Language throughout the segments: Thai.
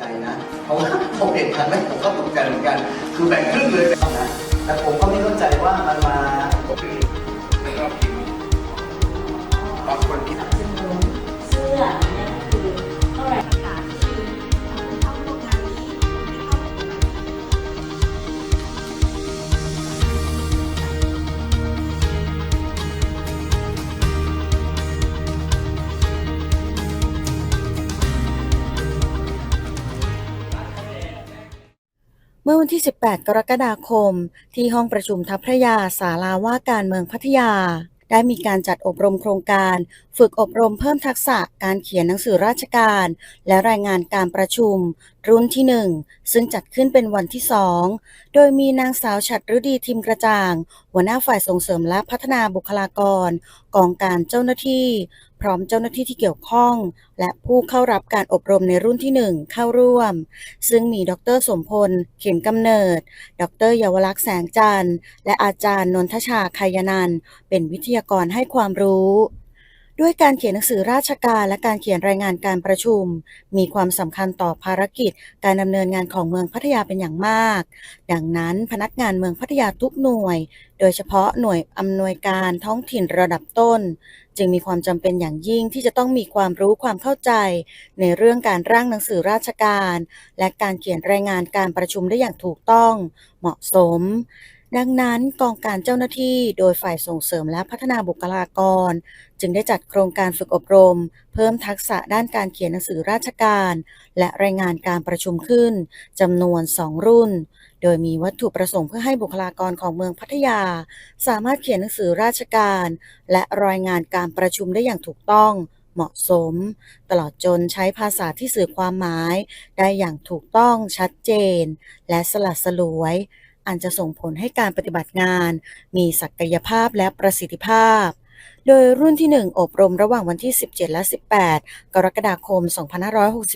ใจนะเพราะว่าผมเห็นครั้งแรกผมก็ตกใจเหมือนกัน คือแบ่งครึ่งเลยนะแต่ผมก็ไม่เข้าใจว่า มื่อวันที่ 18 กรกฎาคม ที่ห้องประชุมทัพพระยาศาลาว่าการเมืองพัทยา ได้มีการจัดอบรมโครงการ ฝึกอบรมเพิ่มทักษะการเขียนหนังสือราชการ และรายงานการประชุมรุ่นที่ 1 ซึ่งจัดขึ้นเป็นวันที่ 2 โดยมีนางสาวฉัตรฤดีทิมกระจ่าง หัวหน้าฝ่ายส่งเสริมและพัฒนาบุคลากร กองการเจ้าหน้าที่ พร้อมเจ้าหน้าที่ที่เกี่ยวข้อง และผู้เข้ารับการอบรมในรุ่นที่ 1 เข้าร่วม ซึ่งมีดรสมพล เข็มกำเนิด ดรเยาวลักษณ์แสงจันทร์ และอาจารย์นนทชาคายนันเป็นวิทยากรให้ความรู้ ด้วยการเขียนหนังสือราชการและการเขียนรายงานการประชุม มีความสำคัญต่อภารกิจ การดำเนินงานของเมืองพัทยาเป็นอย่างมาก ดังนั้นพนักงานเมืองพัทยาทุกหน่วย โดยเฉพาะหน่วยอำนวยการท้องถิ่นระดับต้น จึงมีความจำเป็นอย่างยิ่งที่จะต้องมีความรู้ความเข้าใจ ในเรื่องการร่างหนังสือราชการ และการเขียนรายงานการประชุมได้อย่างถูกต้อง เหมาะสม ดังนั้นกองการเจ้าหน้าที่โดยฝ่ายส่งเสริมและพัฒนาบุคลากร จึงได้จัดโครงการฝึกอบรม เพิ่มทักษะด้านการเขียนหนังสือราชการ และรายงานการประชุมขึ้นจำนวน 2 รุ่น โดยมีวัตถุประสงค์เพื่อให้บุคลากรของเมืองพัทยา สามารถเขียนหนังสือราชการ และรายงานการประชุมได้อย่างถูกต้องเหมาะสม ตลอดจนใช้ภาษาที่สื่อความหมาย ได้อย่างถูกต้องชัดเจน และสลัดสลวย อันจะส่งผลให้การปฏิบัติงาน มีศักยภาพและประสิทธิภาพ โดยรุ่นที่ 1 อบรมระหว่างวันที่ 17 และ 18 กรกฎาคม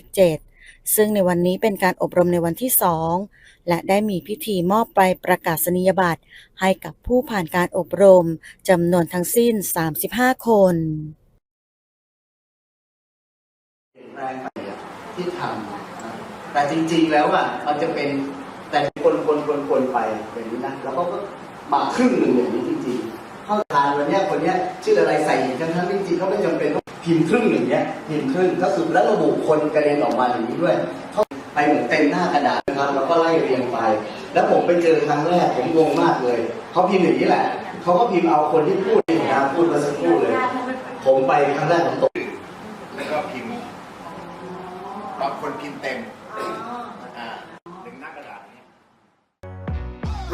2567 ซึ่งในวันนี้เป็นการอบรมในวันที่ 2 และได้มีพิธีมอบใบประกาศนียบัตร ให้กับผู้ผ่านการอบรมจำนวนทั้งสิ้น 35 คนแรงที่ทำแต่จริงๆแล้วอะมันจะเป็น แต่คนคนคนคนไปอย่างนี้นะแล้วเขาก็มาครึ่งหนึ่งอย่างนี้จริงๆ เข้าทานวันเนี้ยคนเนี้ยชื่ออะไรใส่ทั้งทั้งจริงๆเขาไม่จำเป็นต้องพิมพ์ครึ่งหนึ่งเนี้ยพิมพ์ครึ่งก็คือแล้วระบุคนกระเด็นออกมาอย่างนี้ด้วยเขาไปเหมือนเต็มหน้ากระดาษนะครับแล้วก็ไล่เรียงไป แล้วผมไปเจอครั้งแรกผมงงมากเลยเขาพิมพ์อย่างนี้แหละเขาก็พิมพ์เอาคนที่พูดนี่นะพูดมาสักครู่เลย ผมไปครั้งแรกผมตกแล้วก็พิมพ์บางคนพิมพ์เต็ม